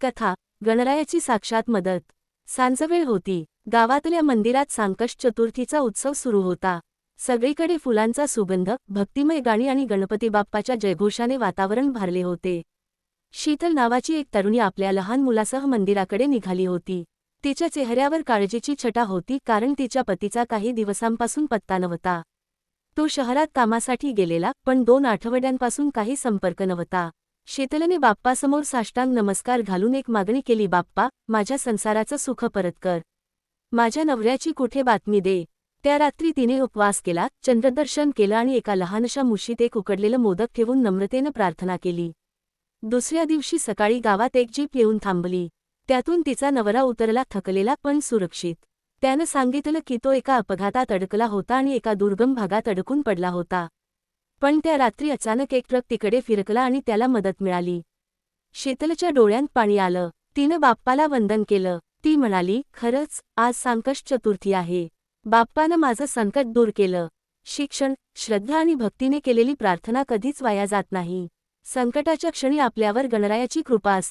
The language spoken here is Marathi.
कथा गणरायाची साक्षात मदत. सांजवेळ होती. गावातल्या मंदिरात संकष्ट चतुर्थीचा उत्सव सुरू होता. सगळीकडे फुलांचा सुगंध भक्तिमय गाणी आणि गणपती बाप्पाच्या जयघोषाने वातावरण भारले होते. शीतल नावाची एक तरुणी आपल्या लहान मुलासह मंदिराकडे निघाली होती. तिच्या चेहऱ्यावर काळजीची छटा होती कारण तिच्या पतीचा काही दिवसांपासून पत्ता नव्हता. तो शहरात कामासाठी गेलेला पण दोन आठवड्यांपासून काही संपर्क नव्हता. शीतलने बाप्पासमोर साष्टांग नमस्कार घालून एक मागणी केली बाप्पा माझ्या संसाराचं सुख परत कर. माझ्या नवऱ्याची कुठे बातमी दे? त्या रात्री तिने उपवास केला चंद्रदर्शन केलं आणि एका लहानशा मुशीत एक उकडलेलं मोदक ठेवून नम्रतेनं प्रार्थना केली. दुसऱ्या दिवशी सकाळी गावात एक जीप येऊन थांबली. त्यातून तिचा नवरा उतरला थकलेला पण सुरक्षित. त्यानं सांगितलं की तो एका अपघातात अडकला होता आणि एका दुर्गम भागात अडकून पडला होता. पण त्या रात्री अचानक एक ट्रक तिकडे फिरकला आणि त्याला मदत मिळाली. शीतलच्या डोळ्यांत पाणी आलं. तिनं बाप्पाला वंदन केलं. ती म्हणाली खरंच आज संकष्ट चतुर्थी आहे. बाप्पानं माझं संकट दूर केलं. शिक्षण श्रद्धा आणि भक्तीने केलेली प्रार्थना कधीच वाया जात नाही. संकटाच्या क्षणी आपल्यावर गणरायाची कृपा असते.